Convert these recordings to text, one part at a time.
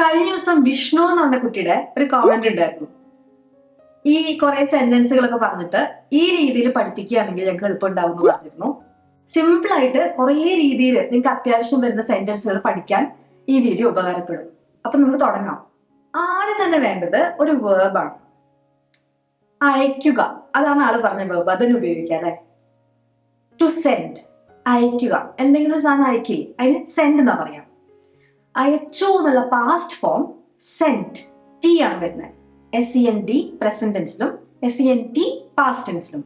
കഴിഞ്ഞ ദിവസം വിഷ്ണു എന്ന് പറഞ്ഞ കുട്ടിയുടെ ഒരു കോമന്റ് ഉണ്ടായിരുന്നു. ഈ കുറെ സെന്റൻസുകളൊക്കെ പറഞ്ഞിട്ട് ഈ രീതിയിൽ പഠിപ്പിക്കുകയാണെങ്കിൽ ഞങ്ങൾക്ക് എളുപ്പമുണ്ടാവും എന്ന് പറഞ്ഞിരുന്നു. സിമ്പിൾ ആയിട്ട് കുറേ രീതിയിൽ നിങ്ങൾക്ക് അത്യാവശ്യം വരുന്ന സെന്റൻസുകൾ പഠിക്കാൻ ഈ വീഡിയോ ഉപകാരപ്പെടും. അപ്പൊ നമുക്ക് തുടങ്ങാം. ആദ്യം തന്നെ വേണ്ടത് ഒരു വേർബാണ് അയക്കുക അതാണ് ആൾ പറഞ്ഞ വേർബ് അതിന് ഉപയോഗിക്കുക അല്ലെ? ടു സെൻഡ് അയക്കുക എന്തെങ്കിലും ഒരു സാധനം അയക്കില്ലേ? അതിന് സെൻഡ് എന്നാ പറയാം. അയച്ചു എന്നുള്ള പാസ്റ്റ് ഫോം സെന്റ് ടി ആണ് വരുന്നത്. S C N D present ടെൻസിലും S C N T past ടെൻസിലും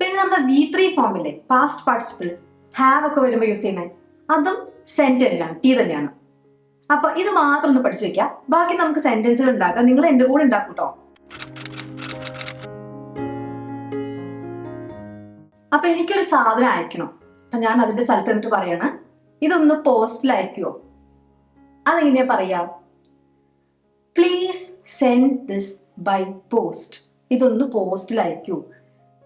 പിന്നെ നമ്മുടെ വി ത്രീ ഫോമിലെ പാസ്റ്റ് പാർട്ടിസിപ്പിൾ ഹാവ് ഒക്കെ വരുമ്പോൾ യൂസ് ചെയ്യുന്നത് അതും സെന്റ് തന്നെയാണ് ടി തന്നെയാണ്. അപ്പൊ ഇത് മാത്രം ഒന്ന് പഠിച്ചു വെക്കാം ബാക്കി നമുക്ക് സെന്റൻസുകൾ ഉണ്ടാക്കാം. നിങ്ങൾ എന്റെ കൂടെ ഉണ്ടാക്കും കേട്ടോ അപ്പൊ എനിക്കൊരു സാധനം അയക്കണം? അപ്പൊ ഞാൻ അതിന്റെ സ്ഥലത്ത് എന്നിട്ട് പറയാണ്. ഇതൊന്ന് പോസ്റ്റിൽ അയക്കുമോ അതെങ്ങനെയാ പറയാ? Please send this by post ഇതൊന്ന് പോസ്റ്റിൽ അയക്കൂ.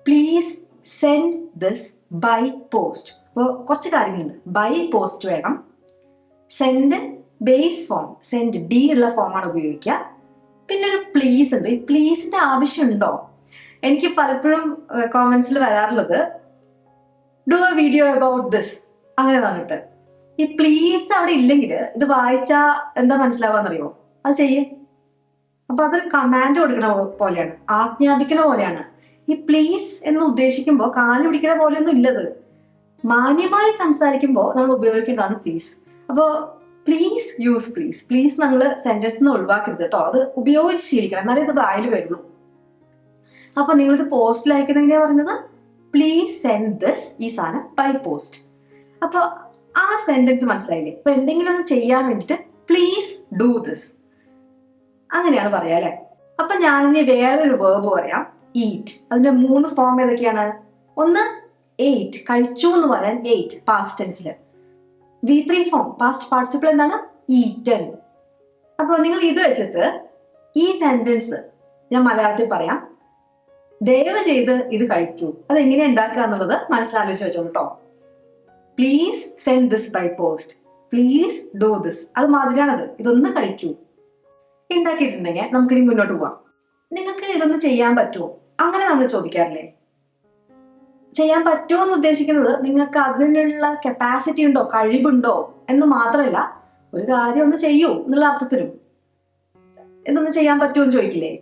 Please send this by post അപ്പോൾ കുറച്ച് കാര്യങ്ങളുണ്ട്. ബൈ പോസ്റ്റ് വേണം. Send base form send D ഉള്ള ഫോമാണ് ഉപയോഗിക്കുക. പിന്നെ ഒരു പ്ലീസ് ഉണ്ട്. ഈ പ്ലീസിന്റെ ആവശ്യമുണ്ടോ? എനിക്ക് പലപ്പോഴും കോമൻസിൽ വരാറുള്ളത് do a video about this അങ്ങനെ പറഞ്ഞിട്ട്. ഈ പ്ലീസ് അവിടെ ഇല്ലെങ്കിൽ ഇത് വായിച്ചാ എന്താ മനസ്സിലാവാന്നറിയോ? അത് ചെയ്യേ. അപ്പൊ അതൊരു കമാൻഡ് കൊടുക്കണ പോലെയാണ്. ആജ്ഞാപിക്കണ പോലെയാണ്. ഈ പ്ലീസ് എന്ന് ഉദ്ദേശിക്കുമ്പോൾ കാൽ പിടിക്കണ പോലെയൊന്നും ഇല്ലത്. മാന്യമായി സംസാരിക്കുമ്പോൾ നമ്മൾ ഉപയോഗിക്കേണ്ടതാണ് പ്ലീസ് അപ്പോൾ പ്ലീസ് യൂസ് പ്ലീസ് പ്ലീസ് നമ്മൾ സെന്റൻസ് നിന്ന് ഒഴിവാക്കരുത് കേട്ടോ അത് ഉപയോഗിച്ച് ശീലിക്കണം. എന്നാലേ ഇത് വായിൽ വരുള്ളൂ. അപ്പൊ നിങ്ങളിത് പോസ്റ്റിൽ അയക്കുന്നതിനെ പറഞ്ഞത്? പ്ലീസ് സെൻഡ് ദിസ് ഈ സാധനം ബൈ പോസ്റ്റ് അപ്പൊ ആ സെന്റൻസ് മനസ്സിലായില്ലേ? അപ്പൊ എന്തെങ്കിലും ഒന്ന് ചെയ്യാൻ വേണ്ടിയിട്ട് പ്ലീസ് ഡു ദിസ് അങ്ങനെയാണ് പറയാ അല്ലെ? അപ്പൊ ഞാൻ ഇനി വേറൊരു വേർബ് പറയാം. ഈറ്റ് അതിന്റെ മൂന്ന് ഫോം ഏതൊക്കെയാണ്? ഒന്ന് എയ്റ്റ് കഴിച്ചു എന്ന് പറയാൻ ate past ടെൻസിൽ V three form past participle എന്താണ്? ഈറ്റൻ അപ്പോൾ നിങ്ങൾ ഇത് വെച്ചിട്ട് ഈ സെന്റൻസ് ഞാൻ മലയാളത്തിൽ പറയാം. ദയവ് ചെയ്ത് ഇത് കഴിക്കൂ. അത് എങ്ങനെ ഉണ്ടാക്കുക എന്നുള്ളത് മനസ്സിലാലോചിച്ച് വെച്ചോളൂ കേട്ടോ please send this by post please do this അത് മാതിരിയാണത് ഇതൊന്ന് കഴിക്കൂ. ഉണ്ടാക്കിയിട്ടുണ്ടെങ്കിൽ നമുക്കിനി മുന്നോട്ട് പോവാം. നിങ്ങൾക്ക് ഇതൊന്ന് ചെയ്യാൻ പറ്റുമോ? അങ്ങനെ നമ്മൾ ചോദിക്കാറില്ലേ? ചെയ്യാൻ പറ്റുമോ എന്ന് ഉദ്ദേശിക്കുന്നത് നിങ്ങൾക്ക് അതിനുള്ള കപ്പാസിറ്റി ഉണ്ടോ കഴിവുണ്ടോ എന്ന് മാത്രമല്ല ഒരു കാര്യം ഒന്ന് ചെയ്യൂ എന്നുള്ള അർത്ഥത്തിലും. ഇതൊന്ന് ചെയ്യാൻ പറ്റുമോ എന്ന് ചോദിക്കില്ലേ?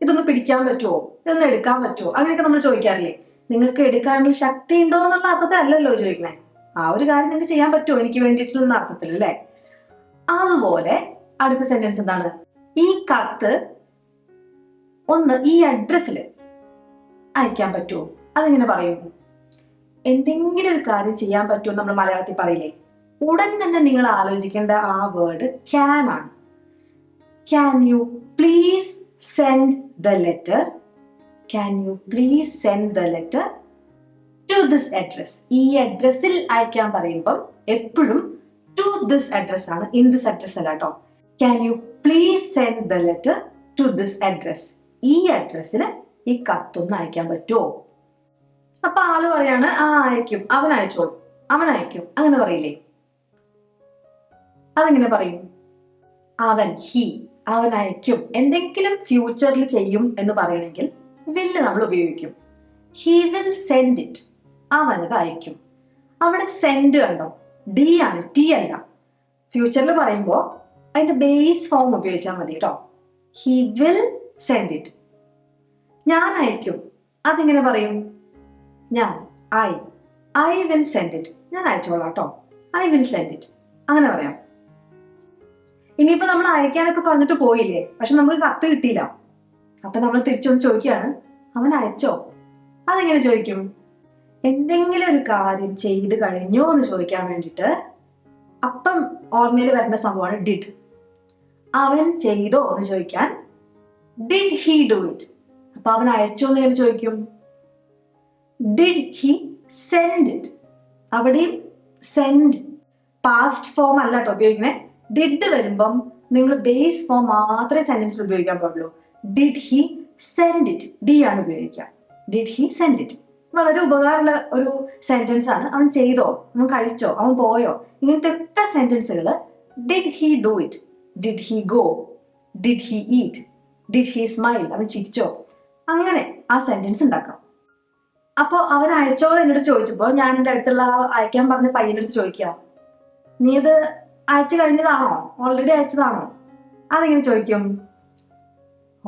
ഇതൊന്ന് പിടിക്കാൻ പറ്റുമോ? ഇതൊന്ന് എടുക്കാൻ പറ്റുമോ? അങ്ങനെയൊക്കെ നമ്മൾ ചോദിക്കാറില്ലേ? നിങ്ങൾക്ക് എടുക്കാനുള്ള ശക്തി ഉണ്ടോ എന്നുള്ള അർത്ഥത്തിലല്ലല്ലോ ചോദിക്കണേ. ആ ഒരു കാര്യം നിങ്ങൾക്ക് ചെയ്യാൻ പറ്റുമോ? എനിക്ക് വേണ്ടിയിട്ടുള്ള അർത്ഥത്തിൽ അല്ലേ? അതുപോലെ അടുത്ത സെന്റൻസ് എന്താണ്? ഈ കത്ത് ഒന്ന് ഈ അഡ്രസ്സിൽ അയക്കാൻ പറ്റുമോ? അതെങ്ങനെ പറയും? എന്തെങ്കിലും ഒരു കാര്യം ചെയ്യാൻ പറ്റുമോ നമ്മൾ മലയാളത്തിൽ പറയില്ലേ? ഉടൻ തന്നെ നിങ്ങൾ ആലോചിക്കേണ്ട ആ വേർഡ് ക്യാൻ ആണ്. Can you please send the letter can you please send the letter to this address ഈ അഡ്രസ്സിൽ അയക്കാൻ പറയുമ്പം എപ്പോഴും ടു ദിസ് അഡ്രസ് ആണ് ഇൻ ദിസ് അഡ്രസ് അല്ല കേട്ടോ can you please send the letter to this address ഈ അഡ്രസ്സിന് ഈ കത്തൊന്ന് അയക്കാൻ പറ്റുമോ അപ്പൊ ആൾ പറയാണ് ആ അയക്കും. അവൻ അയച്ചോളും. അവൻ അയക്കും. അങ്ങനെ പറയില്ലേ? അതെങ്ങനെ പറയും? അവൻ ഹി അവൻ അയക്കും. എന്തെങ്കിലും ഫ്യൂച്ചറിൽ ചെയ്യും എന്ന് പറയണമെങ്കിൽ വില്ല് നമ്മൾ ഉപയോഗിക്കും. ഹി വിൽ സെൻഡ് ഇറ്റ് അവനത് അയക്കും. അവിടെ സെൻഡ് കണ്ടോ? ഡി ആണ് ടി അല്ല. ഫ്യൂച്ചറിൽ പറയുമ്പോൾ അതിന്റെ ബേസ് ഫോം ഉപയോഗിച്ചാൽ മതി കേട്ടോ ഹി വിൽ സെൻഡ് ഇറ്റ് ഞാൻ അയക്കും. അതിങ്ങനെ പറയും? ഞാൻ I I will send it ഞാൻ അയച്ചോളാം കേട്ടോ ഐ വിൽ സെൻഡ് ഇറ്റ് അങ്ങനെ പറയാം. ഇനിയിപ്പോ നമ്മൾ അയക്കാനൊക്കെ പറഞ്ഞിട്ട് പോയില്ലേ? പക്ഷെ നമുക്ക് കത്ത് കിട്ടിയില്ല. അപ്പൊ നമ്മൾ തിരിച്ചൊന്ന് ചോദിക്കുകയാണ്. അവൻ അയച്ചോ? അതെങ്ങനെ ചോദിക്കും? എന്തെങ്കിലും ഒരു കാര്യം ചെയ്ത് കഴിഞ്ഞോ എന്ന് ചോദിക്കാൻ വേണ്ടിട്ട് അപ്പം ഓർമ്മയിൽ വരുന്ന സംഭവമാണ് ഡിഡ് അവൻ ചെയ്തോ എന്ന് ചോദിക്കാൻ ഡിഡ് ഹി ഡു ഇറ്റ് അപ്പൊ അവൻ അയച്ചോ എന്ന് ചോദിക്കും? ഡിഡ് ഹി സെൻഡ് ഇറ്റ് അവിടെയും സെൻഡ് പാസ്റ്റ് ഫോം അല്ല കേട്ടോ ഉപയോഗിക്കണേ ഡിഡ് വരുമ്പം നിങ്ങൾ ബേസ് ഫോം മാത്രമേ സെന്റൻസിൽ ഉപയോഗിക്കാൻ പാടുള്ളൂ. Did he send it D ആണ് ഉപയോഗിക്കുക. ഡിഡ് ഹി സെൻഡ് ഇറ്റ് വളരെ ഉപകാരമുള്ള ഒരു സെന്റൻസ് ആണ്. അവൻ ചെയ്തോ? അവൻ കഴിച്ചോ? അവൻ പോയോ? ഇങ്ങനത്തെ ഒക്കെ സെന്റൻസുകൾ did he do it did he go did he eat did he smile അവൻ ചിരിച്ചോ? അങ്ങനെ ആ സെന്റൻസ് ഉണ്ടാക്കാം. അപ്പോൾ അവൻ അയച്ചോ എന്നോട് ചോദിച്ചപ്പോൾ ഞാൻ എന്റെ അടുത്തുള്ള അയക്കാൻ പറഞ്ഞ പയ്യന്റെ അടുത്ത് ചോദിക്കുക. നീ അത് അയച്ചു കഴിഞ്ഞതാണോ? ഓൾറെഡി അയച്ചതാണോ? അതെങ്ങനെ ചോദിക്കും?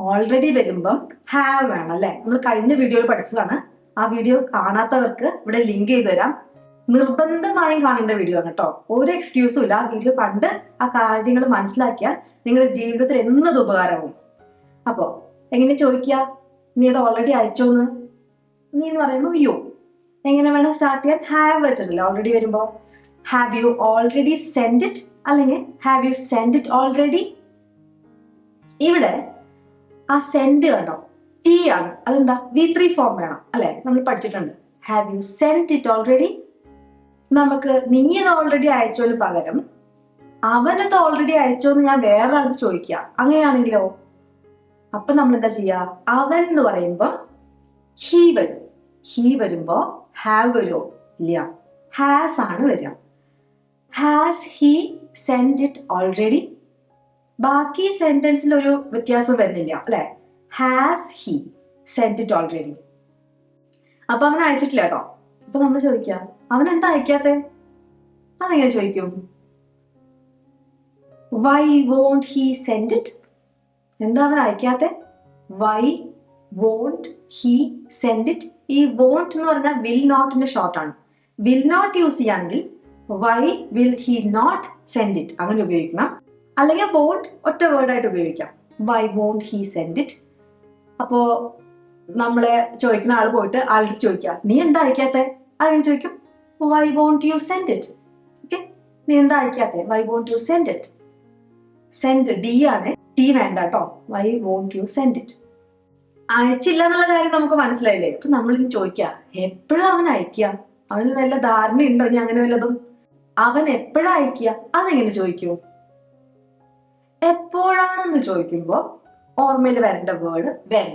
ഓൾറെഡി വരുമ്പം ഹാവ് വേണം അല്ലെ? നമ്മൾ കഴിഞ്ഞ വീഡിയോയിൽ പഠിച്ചതാണ്. ആ വീഡിയോ കാണാത്തവർക്ക് ഇവിടെ ലിങ്ക് ചെയ്ത് തരാം. നിർബന്ധമായും കാണേണ്ട വീഡിയോ ആണ് കേട്ടോ. ഒരു എക്സ്ക്യൂസും ഇല്ല. ആ വീഡിയോ കണ്ട് ആ കാര്യങ്ങൾ മനസ്സിലാക്കിയാൽ നിങ്ങളുടെ ജീവിതത്തിൽ എന്നത് ഉപകാരമാവും. അപ്പോൾ എങ്ങനെ ചോദിക്കുക? നീ അത് ഓൾറെഡി അയച്ചോന്ന് നീ എന്ന് പറയുമ്പോൾ യു. എങ്ങനെ വേണം സ്റ്റാർട്ട് ചെയ്യാൻ? ഹാവ് വെച്ചിട്ടില്ല. ഓൾറെഡി വരുമ്പോൾ have you already send it അല്ലെങ്കിൽ have you send it already ഇവിടെ ആ സെൻഡ് കണ്ടോ? ടി ആണ്. അതെന്താ? വി ത്രീ ഫോം വേണം അല്ലെ? നമ്മൾ പഠിച്ചിട്ടുണ്ട്. Have you send it already നമുക്ക് നീ ഇത് ഓൾറെഡി അയച്ചോന് പകരം അവനത് ഓൾറെഡി അയച്ചോന്ന് ഞാൻ വേറെ ആൾക്ക് ചോദിക്കുക. അങ്ങനെയാണെങ്കിലോ? അപ്പൊ നമ്മൾ എന്താ ചെയ്യുക? അവൻ എന്ന് പറയുമ്പോൾ ഹീ വരും. ഹീ വരുമ്പോ ഹാവ് വരുമോ ഇല്ല. ഹാസ് ആണ് വരിക. Has he send it already ബാക്കി സെന്റൻസിൽ ഒരു വ്യത്യാസം വരുന്നില്ല അല്ലെ? Has he sent it already അപ്പൊ അവൻ അയച്ചിട്ടില്ല കേട്ടോ. അപ്പൊ നമ്മൾ ചോദിക്കാം അവൻ എന്താ അയക്കാത്തെ? അതെങ്ങനെ ചോദിക്കും. Why won't he send it എന്താ അവൻ അയക്കാത്തെ? Why won't he send it ഈ വോണ്ട് എന്ന് പറഞ്ഞാൽ വിൽ നോട്ടിന്റെ ആണ്. വിൽ നോട്ട് യൂസ് ചെയ്യുകയാണെങ്കിൽ why will he not send it അങ്ങനെ ഉപയോഗിക്കണം. അല്ലെങ്കിൽ വോണ്ട് ഒറ്റ വേർഡായിട്ട് ഉപയോഗിക്കാം. Why won't he send it അപ്പോ നമ്മളെ ചോദിക്കുന്ന ആൾ പോയിട്ട് ആളുടെ ചോദിക്കുക നീ എന്താ അയക്കാത്തെ? അങ്ങനെ ചോദിക്കും why won't you send it okay നീ എന്താ അയക്കാത്തെ? Why won't you send it send D ആണ് ടി വേണ്ട കേട്ടോ why won't you send it അയച്ചില്ല എന്നുള്ള കാര്യം നമുക്ക് മനസ്സിലായില്ലേ? അപ്പൊ നമ്മളിന്ന് ചോദിക്കുക എപ്പോഴും അവൻ അയക്കുക? അവന് വല്ല ധാരണ ഉണ്ടോ ഇനി അങ്ങനെ വല്ലതും? അവൻ എപ്പോഴാ അയക്കുക? അതെങ്ങനെ ചോദിക്കൂ എപ്പോഴാണെന്ന് ചോദിക്കുമ്പോൾ ഓർമ്മയിൽ വരേണ്ട വേർഡ് വെൻ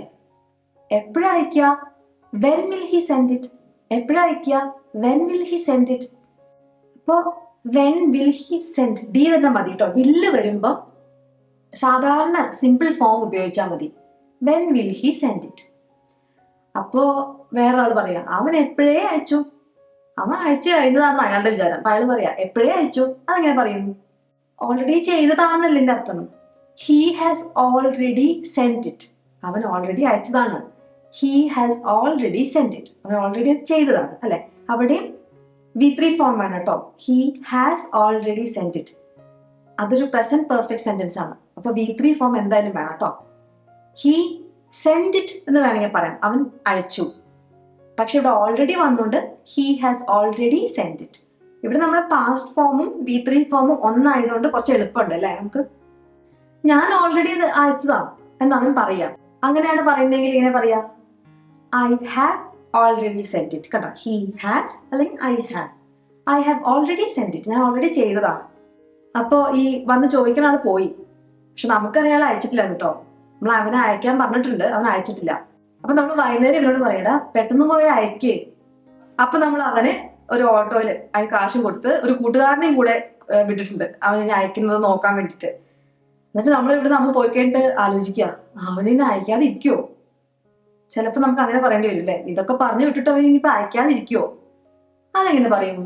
എപ്പോഴാ അയക്കുക when will he send it എപ്പോഴാ അയക്കുക when will he send it അപ്പോൾ when will he send D തന്നെ മതി കേട്ടോ വില്ല് വരുമ്പോൾ സാധാരണ സിമ്പിൾ ഫോം ഉപയോഗിച്ചാൽ മതി. When will he send it അപ്പോ വേറെ ആൾ പറയാ അവൻ എപ്പോഴേ അയച്ചു? അവൻ അയച്ചു കഴിഞ്ഞതാണെന്ന് അയാളുടെ വിചാരം. അപ്പൊ അയാൾ പറയാ എപ്പോഴേ അയച്ചു? അതെങ്ങനെ പറയും. ഓൾറെഡി ചെയ്തതാണെന്നല്ല എന്റെ അർത്ഥം. He has already sent it അവൻ already അയച്ചതാണ്. He has already sent it അവൻ ഓൾറെഡി അത് ചെയ്തതാണ് അല്ലെ? അവിടെ വി ത്രീ ഫോം ആണ് കേട്ടോ. He has already sent it അതൊരു പ്രസന്റ് പെർഫെക്റ്റ് സെന്റൻസ് ആണ്. അപ്പൊ വി ത്രീ ഫോം എന്തായാലും വേണം കേട്ടോ. ഹീ സെൻഡ് ഇറ്റ് എന്ന് വേണമെങ്കിൽ പറയാം. അവൻ അയച്ചു. പക്ഷെ ഇവിടെ ഓൾറെഡി വന്നുകൊണ്ട് he has already send it ഇവിടെ നമ്മുടെ പാസ്റ്റ് ഫോമും വി ത്രീ ഫോമും ഒന്നായതുകൊണ്ട് കുറച്ച് എളുപ്പമുണ്ട് അല്ലേ? നമുക്ക് ഞാൻ ഓൾറെഡി ഇത് അയച്ചതാണ് എന്ന് പറയാം. അങ്ങനെയാണ് പറയുന്നതെങ്കിൽ ഇങ്ങനെ പറയാം. I have already send it കേട്ടോ ഹി ഹാസ് അല്ലെങ്കിൽ I have I have already send it ഞാൻ ഓൾറെഡി ചെയ്തതാണ്. അപ്പോൾ ഈ വന്ന് ചോദിക്കുന്ന ആൾ പോയി. പക്ഷെ നമുക്കറിയാൻ അയാൾ അയച്ചിട്ടില്ല കേട്ടോ. നമ്മൾ അവനെ അയക്കാൻ പറഞ്ഞിട്ടുണ്ട്. അവൻ അയച്ചിട്ടില്ല. അപ്പൊ നമ്മൾ വൈകുന്നേരം ഇവരോട് പറയടാ പെട്ടെന്ന് പോയി അയക്കേ. അപ്പൊ നമ്മൾ അവന് ഒരു ഓട്ടോയിൽ അയാൾ കാശും കൊടുത്ത് ഒരു കൂട്ടുകാരനെയും കൂടെ വിട്ടിട്ടുണ്ട്. അവനെ അയക്കുന്നത് നോക്കാൻ വേണ്ടിട്ട് എന്നിട്ട് നമ്മൾ ഇവിടെ നമ്മൾ പോയി കഴിഞ്ഞിട്ട് ആലോചിക്കുക. അവനെ അയക്കാതെ ഇരിക്കുവോ ചിലപ്പോൾ നമുക്ക് അങ്ങനെ പറയേണ്ടി വരും അല്ലേ? ഇതൊക്കെ പറഞ്ഞു വിട്ടിട്ട് അവൻ ഇനിയിപ്പോ അയക്കാതെ ഇരിക്കുവോ അതെങ്ങനെ പറയും?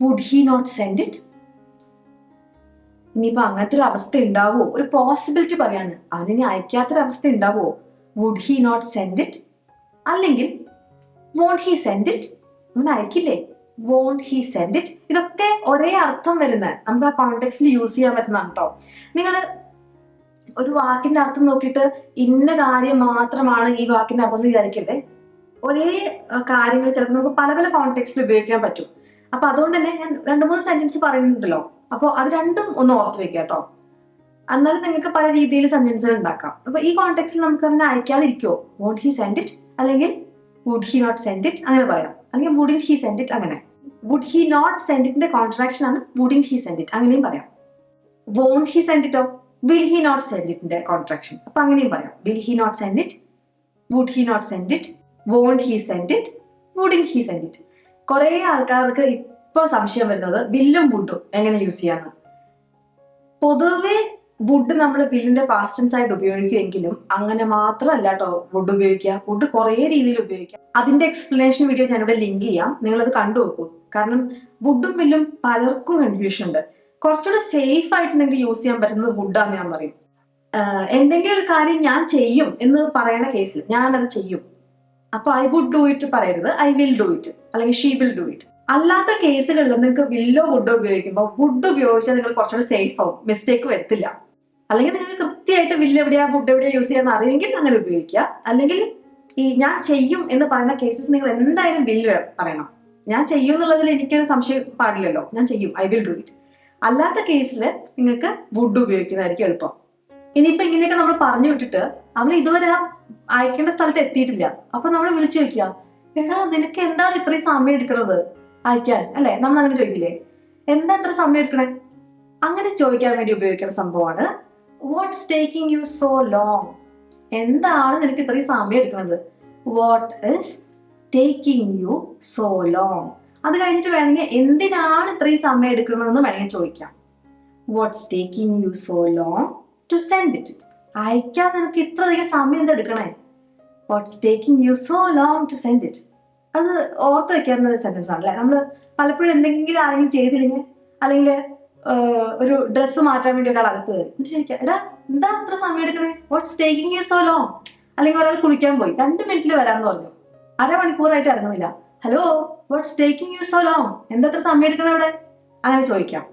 Would he not send it ഇനിയിപ്പോ അങ്ങനത്തെ ഒരു അവസ്ഥ ഉണ്ടാവോ ഒരു പോസിബിലിറ്റി പറയാണ്. അവനിനി അയക്കാത്തൊരു അവസ്ഥ ഉണ്ടാവോ would he not send it അല്ലെങ്കിൽ വോണ്ട് ഹി സെൻഡ് ഇറ്റ് അവൻ അയക്കില്ലേ? വോണ്ട് ഹി സെൻഡ് ഇറ്റ് ഇതൊക്കെ ഒരേ അർത്ഥം വരുന്ന നമുക്ക് ആ കോണ്ടെക്സ്റ്റിൽ യൂസ് ചെയ്യാൻ പറ്റുന്നതാണ് കേട്ടോ നിങ്ങൾ ഒരു വാക്കിന്റെ അർത്ഥം നോക്കിയിട്ട് ഇന്ന കാര്യം മാത്രമാണ് ഈ വാക്കിന്റെ അർത്ഥം എന്ന് ഒരേ കാര്യങ്ങൾ ചിലപ്പോൾ നമുക്ക് പല പല കോണ്ടെക്സ്റ്റിൽ ഉപയോഗിക്കാൻ പറ്റും. അപ്പൊ അതുകൊണ്ട് തന്നെ ഞാൻ രണ്ട് മൂന്ന് സെന്റൻസ് പറയുന്നുണ്ടല്ലോ. അപ്പോൾ അത് രണ്ടും ഒന്ന് ഓർത്ത് വെക്കുക കേട്ടോ. എന്നാലും നിങ്ങൾക്ക് പല രീതിയിൽ സെന്റൻസുകൾ ഉണ്ടാക്കാം. അപ്പൊ ഈ കോണ്ടെക്സ്റ്റിൽ നമുക്ക് അവനെ അയക്കാതിരിക്കുമോ വോണ്ട് ഹി സെൻഡ് ഇറ്റ് അല്ലെങ്കിൽ would he not send it അങ്ങനെ പറയാം. അല്ലെങ്കിൽ വുഡിൻ ഹി സെൻഡ് ഇറ്റ് അങ്ങനെ. വുഡ് ഹി നോട്ട് സെൻഡ് ഇറ്റിന്റെ കോൺട്രാക്ഷൻ ആണ് വുഡിൻ ഹി സെൻഡ് ഇറ്റ് അങ്ങനെയും പറയാം. വോൺ ഹി സെൻഡ് ഇറ്റോ വിൽ ഹി നോട്ട് സെൻഡ് ഇറ്റിന്റെ കോൺട്രാക്ഷൻ അപ്പൊ അങ്ങനെയും പറയാം. Will he not send it would he not send it won't he send it wouldn't he send it കുറെ ആൾക്കാർക്ക് ഇപ്പൊ സംശയം വരുന്നത് വില്ലും വുഡും എങ്ങനെ യൂസ് ചെയ്യാന്ന്? പൊതുവെ വുഡ് നമ്മൾ ബില്ലിന്റെ പാസ്റ്റൻസ് ആയിട്ട് ഉപയോഗിക്കുമെങ്കിലും അങ്ങനെ മാത്രമല്ല കേട്ടോ വുഡ് ഉപയോഗിക്കുക. വുഡ് കുറേ രീതിയിൽ ഉപയോഗിക്കാം അതിന്റെ എക്സ്പ്ലനേഷൻ വീഡിയോ ഞാനിവിടെ ലിങ്ക് ചെയ്യാം. നിങ്ങളത് കണ്ടു നോക്കൂ. കാരണം വുഡും വില്ലും പലർക്കും കൺഫ്യൂഷൻ ഉണ്ട്. കുറച്ചുകൂടെ സേഫ് ആയിട്ട് നിങ്ങൾക്ക് യൂസ് ചെയ്യാൻ പറ്റുന്നത് വുഡാന്ന് ഞാൻ പറയും. എന്തെങ്കിലും ഒരു കാര്യം ഞാൻ ചെയ്യും എന്ന് പറയണ കേസിൽ ഞാനത് ചെയ്യും. അപ്പൊ ഐ വുഡ് ഡു ഇറ്റ് പറയരുത്. ഐ വിൽ ഡു ഇറ്റ് അല്ലെങ്കിൽ ഷീ വിൽ ഡു ഇറ്റ് അല്ലാത്ത കേസുകളിൽ നിങ്ങൾക്ക് വില്ലോ വുഡോ ഉപയോഗിക്കുമ്പോൾ വുഡ് ഉപയോഗിച്ചാൽ നിങ്ങൾ കുറച്ചുകൂടെ സേഫ് ആവും. മിസ്റ്റേക്ക് വരത്തില്ല. അല്ലെങ്കിൽ നിങ്ങൾക്ക് കൃത്യമായിട്ട് വില്ല് എവിടെയാ ഫുഡ് എവിടെയാ യൂസ് ചെയ്യാന്ന് അറിയുമെങ്കിൽ അങ്ങനെ ഉപയോഗിക്കുക. അല്ലെങ്കിൽ ഈ ഞാൻ ചെയ്യും എന്ന് പറയുന്ന കേസസ് നിങ്ങൾ എന്തായാലും ബില്ല് പറയണം. ഞാൻ ചെയ്യും എന്നുള്ളതിൽ എനിക്കൊരു സംശയം പാടില്ലല്ലോ. ഞാൻ ചെയ്യും. ഐ വിൽ ഡു ഇറ്റ് അല്ലാത്ത കേസിൽ നിങ്ങൾക്ക് വുഡ് ഉപയോഗിക്കുന്നതായിരിക്കും എളുപ്പം. ഇനിയിപ്പോ ഇങ്ങനെയൊക്കെ നമ്മൾ പറഞ്ഞു വിട്ടിട്ട് അവൻ ഇതുവരെ അയക്കേണ്ട സ്ഥലത്ത് എത്തിയിട്ടില്ല. അപ്പൊ നമ്മൾ വിളിച്ചു ചോദിക്കുക എടാ നിനക്ക് എന്താണ് ഇത്രയും സമയം എടുക്കണത് അയക്കാൻ? അല്ലെ? നമ്മൾ അങ്ങനെ ചോദിക്കില്ലേ? എന്താ ഇത്ര സമയം എടുക്കണേ? അങ്ങനെ ചോദിക്കാൻ വേണ്ടി ഉപയോഗിക്കുന്ന സംഭവമാണ് what's taking you so long എന്താണ് നിനക്ക് ഇത്രയും സമയം എടുക്കുന്നത്? What is taking you so long അത് കഴിഞ്ഞിട്ട് വേണമെങ്കിൽ എന്തിനാണ് ഇത്രയും സമയം എടുക്കുന്നതെന്ന് വേണമെങ്കിൽ ചോദിക്കാം. What's taking you so long to send it അയക്കാൻ നിനക്ക് ഇത്ര അധികം സമയം എന്താ എടുക്കണേ? What's taking you so long to send it അത് ഓർത്ത് വെക്കാവുന്ന സെന്റൻസ് ആണല്ലേ? നമ്മൾ പലപ്പോഴും എന്തെങ്കിലും ആരെങ്കിലും ചെയ്തില്ലെങ്കിൽ അല്ലെങ്കിൽ ഒരു ഡ്രസ്സ് മാറ്റാൻ വേണ്ടി ഒരാൾ അകത്ത് കയറി എന്നിട്ട് ചോദിക്കാം എടാ എന്താ അത്ര സമയം എടുക്കണേ? What's taking you so long അല്ലെങ്കിൽ ഒരാൾ കുളിക്കാൻ പോയി. രണ്ട് മിനിറ്റിൽ വരാമെന്ന് പറഞ്ഞു. അരമണിക്കൂറായിട്ട് ഇറങ്ങുന്നില്ല. Hello what's taking you so long എന്താ അത്ര സമയം എടുക്കണേ അവിടെ? അങ്ങനെ ചോദിക്കാം.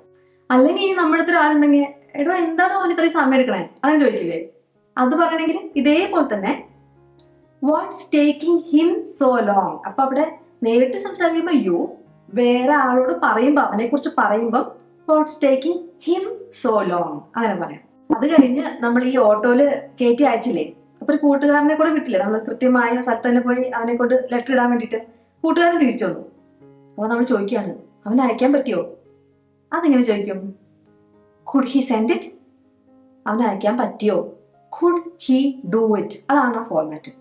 അല്ലെങ്കിൽ ഇനി നമ്മുടെ അടുത്ത് ഒരാളുണ്ടെങ്കിൽ എടോ എന്താണോ അവന് ഇത്രയും സമയം എടുക്കണേ? അങ്ങനെ ചോദിക്കില്ലേ? അത് പറയണമെങ്കിൽ ഇതേപോലെ തന്നെ what's taking him so long അപ്പൊ അവിടെ നേരിട്ട് സംസാരിക്കുമ്പോൾ യു വേറെ ആളോട് പറയുമ്പോൾ അവനെ കുറിച്ച് പറയുമ്പോൾ what's taking him so long അങ്ങനെ പറയാം. അത് കഴിഞ്ഞ് നമ്മൾ ഈ ഓട്ടോയിൽ കയറ്റി അയച്ചില്ലേ? അപ്പൊ ഒരു കൂട്ടുകാരനെ കൂടെ വിട്ടില്ലേ? നമ്മൾ കൃത്യമായ സ്ഥലത്ത് തന്നെ പോയി അവനെ കൊണ്ട് ലെറ്റർ ഇടാൻ വേണ്ടിയിട്ട്. കൂട്ടുകാരൻ തിരിച്ചു വന്നു. അപ്പൊ നമ്മൾ ചോദിക്കുകയാണ് അവന് അയക്കാൻ പറ്റിയോ? അതെങ്ങനെ ചോദിക്കും? കുഡ് ഹി സെൻഡ് ഇറ്റ് അവന് അയക്കാൻ പറ്റിയോ? കുഡ് ഹി ഡു ഇറ്റ് അതാണ് ആ format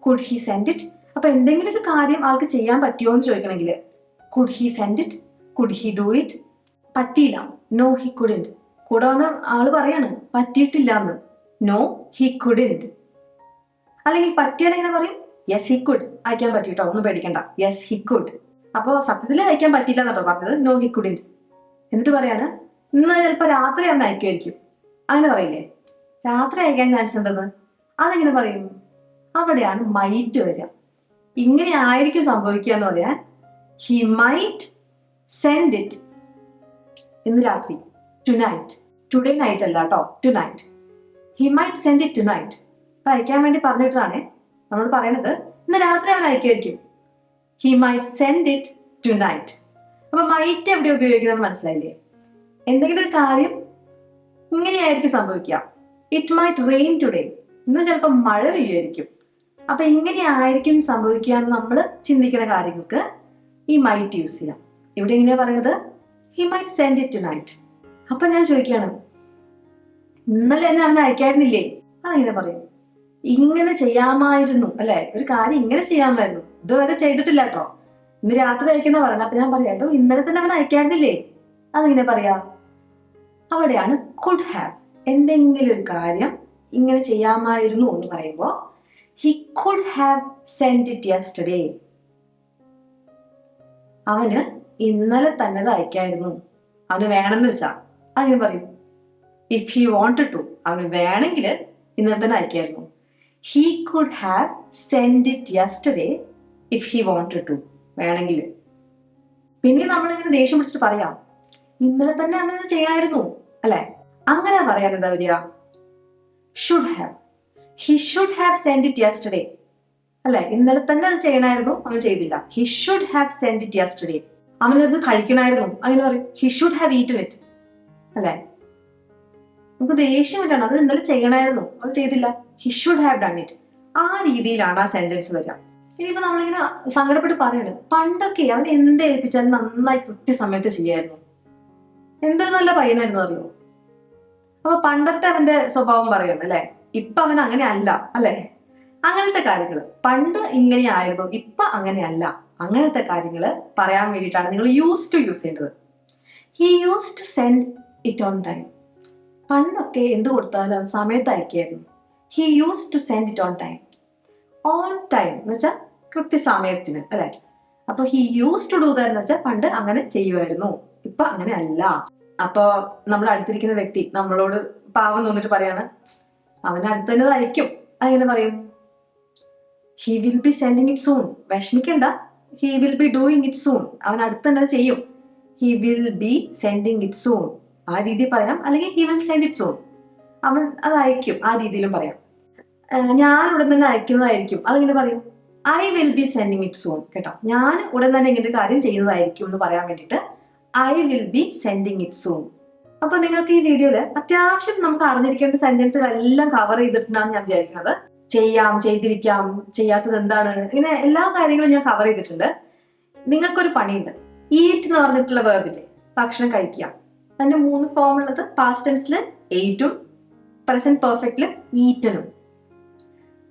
could he send it അപ്പൊ എന്തെങ്കിലും ഒരു കാര്യം ആൾക്ക് ചെയ്യാൻ പറ്റിയോ എന്ന് ചോദിക്കണമെങ്കിൽ could he send it could he do it പറ്റിയില്ല. നോ ഹി കുഡിന്റ് കൂടെ വന്ന ആൾ പറയാണ് പറ്റിയിട്ടില്ല എന്ന് നോ ഹി കുഡിന്റ് അല്ലെങ്കിൽ പറ്റിയാൽ എങ്ങനെ പറയും? യെസ് ഹി കുഡ് അയക്കാൻ പറ്റിയിട്ടോ? ഒന്നും പേടിക്കണ്ട. യെസ് ഹി കുഡ് അപ്പോൾ സത്യത്തിൽ അയക്കാൻ പറ്റിയില്ല എന്നാട്ടോ പറഞ്ഞത്. നോ ഹി കുഡിന്റ് എന്നിട്ട് പറയാണ് ഇന്ന് ചിലപ്പോൾ രാത്രി അന്ന് അയക്കുമായിരിക്കും. അങ്ങനെ പറയില്ലേ? രാത്രി അയക്കാൻ ചാൻസ് ഉണ്ടെന്ന്? അതെങ്ങനെ പറയും? അവിടെയാണ് മൈറ്റ് വരിക. ഇങ്ങനെ ആയിരിക്കും സംഭവിക്കുക എന്ന് പറയാൻ ഹി മൈറ്റ് സെൻഡ് ഇറ്റ് ഇന്ന് രാത്രി. ടു നൈറ്റ് ടുഡേ നൈറ്റ് അല്ല കേട്ടോ tonight he might send it tonight അപ്പൊ അയക്കാൻ വേണ്ടി പറഞ്ഞിട്ടാണ് നമ്മൾ പറയണത്. ഇന്ന് രാത്രി അവൻ അയക്കുമായിരിക്കും. He might send it tonight അപ്പൊ മൈറ്റ് എവിടെ ഉപയോഗിക്കുന്നത് മനസ്സിലായില്ലേ? എന്തെങ്കിലും ഒരു കാര്യം ഇങ്ങനെയായിരിക്കും സംഭവിക്കുക. ഇറ്റ് മൈറ്റ് റെയിൻ ടുഡേ ഇന്ന് ചിലപ്പോൾ മഴ പെയ്യുമായിരിക്കും. അപ്പൊ ഇങ്ങനെയായിരിക്കും സംഭവിക്കുക എന്ന് നമ്മൾ ചിന്തിക്കുന്ന കാര്യങ്ങൾക്ക് ഈ മൈറ്റ് യൂസ് ചെയ്യാം. ഇവിടെ എങ്ങനെയാ പറയുന്നത് he might send it tonight അപ്പൊ ഞാൻ ചോദിക്കുകയാണ് ഇന്നലെ എന്നെ അന്ന് അയക്കായിരുന്നില്ലേ? അതെങ്ങനെ പറയും. ഇങ്ങനെ ചെയ്യാമായിരുന്നു. അല്ലെ? ഒരു കാര്യം ഇങ്ങനെ ചെയ്യാമായിരുന്നു. ഇതുവരെ ചെയ്തിട്ടില്ല കേട്ടോ. ഇന്ന് രാത്രി അയക്കുന്ന പറയണം. അപ്പൊ ഞാൻ പറയാട്ടോ ഇന്നലെ തന്നെ അവൻ അയക്കായിരുന്നില്ലേ? അതെങ്ങനെ പറയാ. അവിടെയാണ് കുഡ് ഹാവ് എന്തെങ്കിലും ഒരു കാര്യം ഇങ്ങനെ ചെയ്യാമായിരുന്നു എന്ന് പറയുമ്പോൾ he could have send it yesterday അവന് ഇന്നലെ തന്നെ തയ്ക്കായിരുന്നു അവന് വേണമെന്ന് വെച്ചാ. അങ്ങനെ പറയും. ഇഫ് ഹി വാണ്ടഡ് ടു അവന് വേണമെങ്കിൽ ഇന്നലെ തന്നെ അയക്കായിരുന്നു. He could have send it yesterday if he wanted to വേണമെങ്കിൽ പിന്നെ നമ്മളിങ്ങനെ ദേഷ്യം പിടിച്ചിട്ട് പറയാം. ഇന്നലെ തന്നെ അവനത് ചെയ്യണമായിരുന്നു അല്ലെ? അങ്ങനെ പറയാൻ എന്താ വരിക? Should have he should have send it yesterday അല്ലെ? ഇന്നലെ തന്നെ അത് ചെയ്യണമായിരുന്നു അവൻ ചെയ്തില്ല. He should have send it yesterday അവനത് കഴിക്കണമായിരുന്നു അങ്ങനെ പറയും he should have eaten it അല്ലേ? നമുക്ക് ദേഷ്യം വരണം അത് ഇന്നലെ ചെയ്യണമായിരുന്നു അത് ചെയ്തില്ല. He should have done it ആ രീതിയിലാണ് ആ സെന്റൻസ് വരിക. ഇനിയിപ്പോ നമ്മളിങ്ങനെ സങ്കടപ്പെട്ട് പറയുന്നത് പണ്ടൊക്കെ അവൻ എന്ത് ഏൽപ്പിച്ചാലും നന്നായി കൃത്യസമയത്ത് ചെയ്യായിരുന്നു. എന്തൊരു നല്ല പയ്യനായിരുന്നു അറിയോ? അപ്പൊ പണ്ടത്തെ അവന്റെ സ്വഭാവം പറയണം അല്ലെ? ഇപ്പൊ അവൻ അങ്ങനെ അല്ല അല്ലെ? അങ്ങനത്തെ കാര്യങ്ങൾ പണ്ട് ഇങ്ങനെ ഇങ്ങനെയായിരുന്നു ഇപ്പൊ അങ്ങനെയല്ല അങ്ങനത്തെ കാര്യങ്ങൾ പറയാൻ വേണ്ടിയിട്ടാണ് നിങ്ങൾ യൂസ് ടു യൂസ് ചെയ്യേണ്ടത്. He use to send it on time പണ്ടൊക്കെ എന്ത് കൊടുത്താലും അവൻ സമയത്ത് അയക്കായിരുന്നു. He use to send it on time on time എന്ന് വെച്ചാൽ കൃത്യസമയത്തിന് അല്ലെ? അപ്പൊ he use to do that എന്ന് വെച്ചാൽ പണ്ട് അങ്ങനെ ചെയ്യുമായിരുന്നു. ഇപ്പൊ അങ്ങനെ അല്ല. അപ്പൊ നമ്മൾ അടുത്തിരിക്കുന്ന വ്യക്തി നമ്മളോട് പാവം തോന്നിട്ട് പറയാണ് അവൻ അടുത്ത് തന്നെ അയക്കും. അങ്ങനെ പറയും? He will be sending it soon വിഷമിക്കണ്ട. He will be doing it soon അവൻ അടുത്ത് തന്നെ ചെയ്യും. He will be sending it soon ആ രീതിയിൽ പറയാം. അല്ലെങ്കിൽ he will send it soon അവൻ അത് അയക്കും. ആ രീതിയിലും പറയാം. ഞാൻ ഉടൻ തന്നെ അയക്കുന്നതായിരിക്കും. അതെങ്ങനെ പറയും? I will be sending it soon കേട്ടോ. ഞാൻ ഉടൻ തന്നെ ഇങ്ങനെ ഒരു കാര്യം ചെയ്യുന്നതായിരിക്കും എന്ന് പറയാൻ വേണ്ടിയിട്ട് I will be sending it soon അപ്പൊ നിങ്ങൾക്ക് ഈ വീഡിയോയിൽ അത്യാവശ്യം നമുക്ക് അറിഞ്ഞിരിക്കേണ്ട സെന്റൻസുകൾ എല്ലാം കവർ ചെയ്തിട്ടുണ്ടാണ് ഞാൻ വിചാരിക്കുന്നത്. ചെയ്യാം ചെയ്തിരിക്കാം ചെയ്യാത്തത് എന്താണ്? ഇങ്ങനെ എല്ലാ കാര്യങ്ങളും ഞാൻ കവർ ചെയ്തിട്ടുണ്ട്. നിങ്ങൾക്കൊരു പണിയുണ്ട്. ഈറ്റ് എന്ന് പറഞ്ഞിട്ടുള്ള വേർബില്ലേ ഭക്ഷണം കഴിക്കുക. അതിന്റെ മൂന്ന് ഫോം ഉള്ളത് പാസ്റ്റ് ടെൻസിൽ എയ്റ്റും പ്രസന്റ് പെർഫെക്റ്റിൽ ഈറ്റനും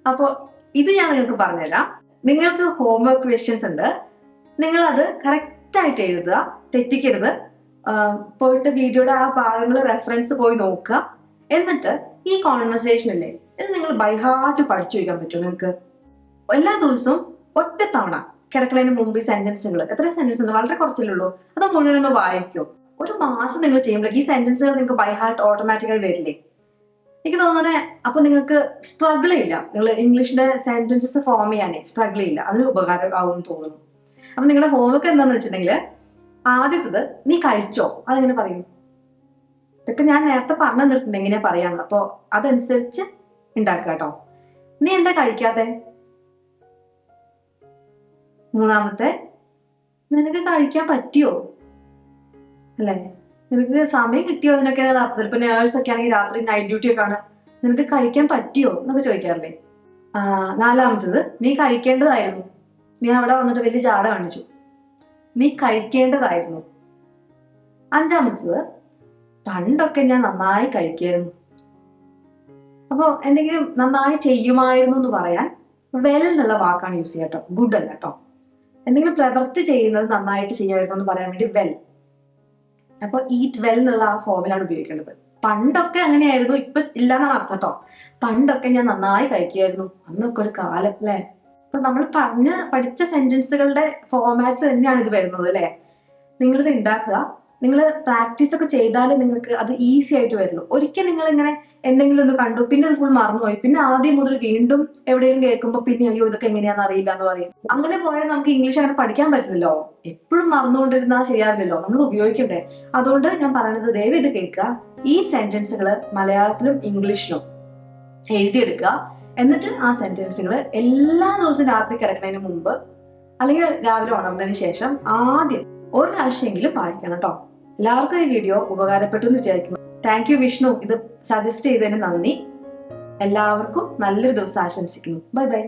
അപ്പോൾ ഇത് ഞാൻ നിങ്ങൾക്ക് പറഞ്ഞുതരാം. നിങ്ങൾക്ക് ഹോംവർക്ക് ക്വസ്റ്റ്യൻസ് ഉണ്ട്. നിങ്ങൾ അത് കറക്റ്റ് ആയിട്ട് എഴുതുക തെറ്റിക്കരുത്. പോയിട്ട് വീഡിയോയുടെ ആ ഭാഗങ്ങൾ റെഫറൻസ് പോയി നോക്കുക. എന്നിട്ട് ഈ കോൺവെർസേഷൻ ഇല്ലേ? ഇത് നിങ്ങൾ ബൈഹാർട്ട് പഠിച്ചു വയ്ക്കാൻ പറ്റും നിങ്ങൾക്ക്? എല്ലാ ദിവസവും ഒറ്റ തവണ കിടക്കുന്നതിന് മുമ്പ് ഈ സെന്റൻസുകൾ എത്ര സെന്റൻസ് ഉണ്ട്? വളരെ കുറച്ചല്ലേ ഉള്ളൂ. അത് മുഴുവനൊന്ന് വായിക്കോ. ഒരു മാസം നിങ്ങൾ ചെയ്യുമ്പോൾ ഈ സെന്റൻസുകൾ നിങ്ങൾക്ക് ബൈഹാർട്ട് ഓട്ടോമാറ്റിക്കായി വരില്ലേ? എനിക്ക് തോന്നുന്നത് അപ്പൊ നിങ്ങൾക്ക് സ്ട്രഗിൾ ഇല്ല. നിങ്ങൾ ഇംഗ്ലീഷിന്റെ സെന്റൻസസ് ഫോം ചെയ്യാനേ സ്ട്രഗിൾ ഇല്ല. അതിന് ഉപകാരം ആവും തോന്നുന്നു. അപ്പൊ നിങ്ങളുടെ ഹോംവർക്ക് എന്താന്ന് വെച്ചിട്ടുണ്ടെങ്കിൽ ആദ്യത്തത് നീ കഴിച്ചോ? അതെങ്ങനെ പറയും? ഇതൊക്കെ ഞാൻ നേരത്തെ പറഞ്ഞു തന്നിട്ടുണ്ട് എങ്ങനെയാ പറയാന്ന് അപ്പൊ അതനുസരിച്ച് ഉണ്ടാക്കുക കേട്ടോ. നീ എന്താ കഴിക്കാതെ മൂന്നാമത്തെ നിനക്ക് കഴിക്കാൻ പറ്റിയോ? അല്ലേ? നിനക്ക് സമയം കിട്ടിയോ? അതിനൊക്കെ അർത്ഥത്തിൽ? ഇപ്പൊ നേഴ്സ് ഒക്കെ ആണെങ്കിൽ രാത്രി നൈറ്റ് ഡ്യൂട്ടി ഒക്കെ ആണ്. നിനക്ക് കഴിക്കാൻ പറ്റിയോ എന്നൊക്കെ ചോദിക്കാറില്ലേ? നാലാമത്തത് നീ കഴിക്കേണ്ടതായിരുന്നു. നീ അവിടെ വന്നിട്ട് വലിയ ചാട കാണിച്ചു. നീ കഴിക്കേണ്ടതായിരുന്നു. അഞ്ചാമത്തത് പണ്ടൊക്കെ ഞാൻ നന്നായി കഴിക്കായിരുന്നു. അപ്പോൾ എന്തെങ്കിലും നന്നായി ചെയ്യുമായിരുന്നു എന്ന് പറയാൻ വെൽ എന്നുള്ള വാക്കാണ് യൂസ് ചെയ്യുക കേട്ടോ. ഗുഡ് അല്ല കേട്ടോ. എന്തെങ്കിലും പ്രവൃത്തി ചെയ്യുന്നത് നന്നായിട്ട് ചെയ്യുമായിരുന്നു എന്ന് പറയാൻ വേണ്ടി വെൽ അപ്പോൾ ഈറ്റ് വെൽ എന്നുള്ള ആ ഫോമിലാണ് ഉപയോഗിക്കേണ്ടത്. പണ്ടൊക്കെ അങ്ങനെയായിരുന്നു ഇപ്പൊ ഇല്ലാന്നാണ് അർത്ഥം കേട്ടോ. പണ്ടൊക്കെ ഞാൻ നന്നായി കഴിക്കുമായിരുന്നു. അന്നൊക്കെ ഒരു കാലം അല്ലേ? അപ്പൊ നമ്മൾ പറഞ്ഞ് പഠിച്ച സെന്റൻസുകളുടെ ഫോമാറ്റ് തന്നെയാണ് ഇത് വരുന്നത് അല്ലേ? നിങ്ങളിത് ഉണ്ടാക്കുക. നിങ്ങൾ പ്രാക്ടീസ് ഒക്കെ ചെയ്താലേ നിങ്ങൾക്ക് അത് ഈസി ആയിട്ട് വരുള്ളൂ ഒരിക്കൽ നിങ്ങൾ ഇങ്ങനെ എന്തെങ്കിലും ഒന്ന് കണ്ടു പിന്നെ അത് ഫുൾ മറന്നുപോയി. പിന്നെ ആദ്യം മുതൽ വീണ്ടും എവിടെയെങ്കിലും കേൾക്കുമ്പോൾ പിന്നെ അയ്യോ ഇതൊക്കെ എങ്ങനെയാണെന്ന് അറിയില്ല എന്ന് പറയും. അങ്ങനെ പോയാൽ നമുക്ക് ഇംഗ്ലീഷ് അങ്ങനെ പഠിക്കാൻ പറ്റില്ലല്ലോ. എപ്പോഴും മറന്നുകൊണ്ടിരുന്നാൽ ശരിയാവില്ലല്ലോ. നമ്മൾ ഉപയോഗിക്കണ്ടേ. അതുകൊണ്ട് ഞാൻ പറയുന്നത് ദയവ് ഇത് കേൾക്കുക. ഈ സെന്റൻസുകൾ മലയാളത്തിലും ഇംഗ്ലീഷിലും എഴുതിയെടുക്കുക. എന്നിട്ട് ആ സെന്റൻസുകൾ എല്ലാ ദിവസവും രാത്രി കിടക്കുന്നതിന് മുമ്പ് അല്ലെങ്കിൽ രാവിലെ ഉണർന്നതിന് ശേഷം ആദ്യം ഒരു പ്രാവശ്യമെങ്കിലും വായിക്കണം കേട്ടോ. എല്ലാവർക്കും ഈ വീഡിയോ ഉപകാരപ്പെട്ടു എന്ന് വിചാരിക്കുന്നു. Thank you Vishnu. ഇത് സജസ്റ്റ് ചെയ്തതിന് നന്ദി. എല്ലാവർക്കും നല്ലൊരു ദിവസം ആശംസിക്കുന്നു. Bye bye